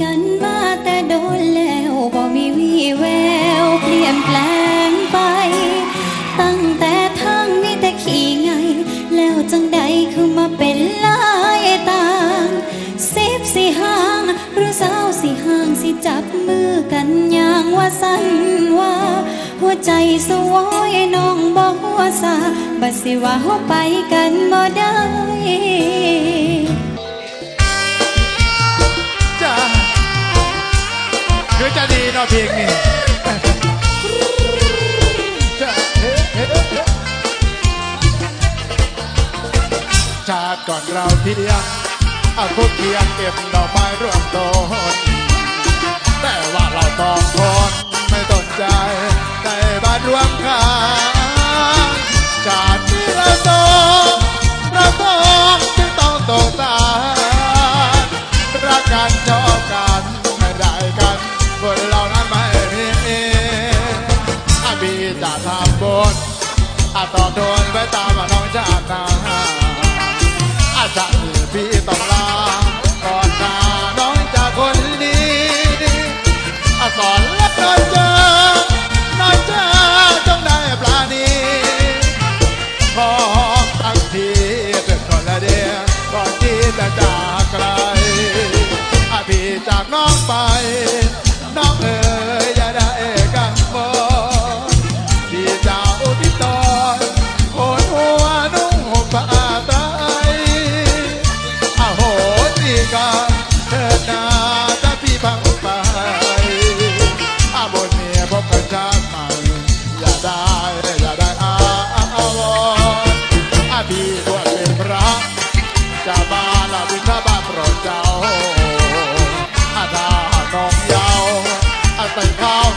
กันมาแต่โดนแล้วบ่มีวี่แววเปลี่ยนแปลงไป ตั้งแต่ทางมีแต่ขี่ไง แล้วจังใดคือมาเป็นลายต่างสิบสี่ห้างหรือสาวสิห้างสิจับมือกันอย่างว่าสั่นว่า หัวใจสวยน้องบอกหัวซาบัดสิว่าเฮาไปกันบ่ได้ ก่อนเราเพียงอาคุกเพียงเก็บดอกไม้ร่วมโตแต่ว่า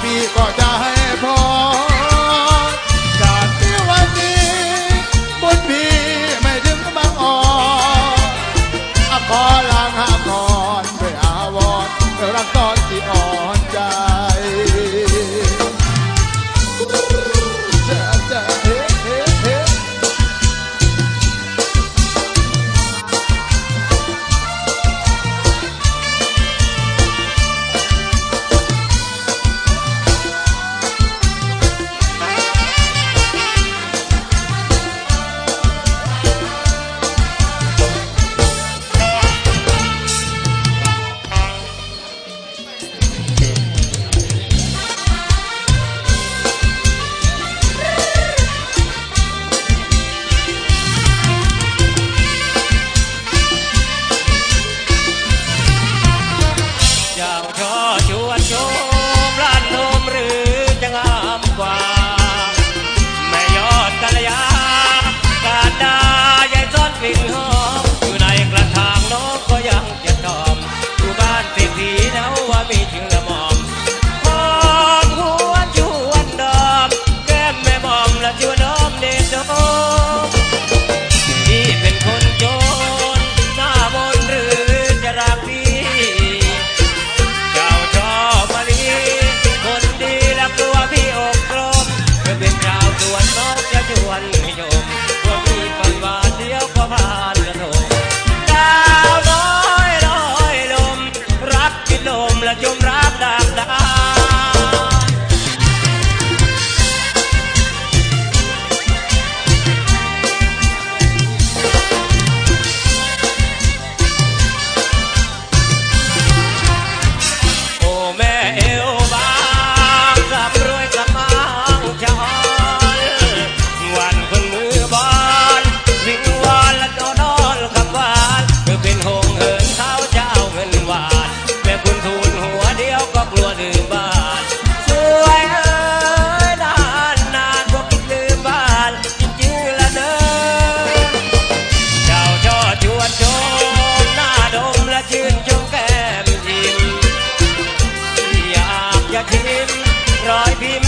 bí kọjá ẹ̀. สีแล้วว่ามีถึงละมอมหอมหวนชวนดอมแก้มแม่มอมละชวนดอมเด็ดมพี่เป็นคนจนหน้ามนหรือจะรักพี่จ้ชอบมาลีคนดีแล้วกลัพี่อกกมเธเป็นชาวสวนนกจะชวนห้โร้อยพิม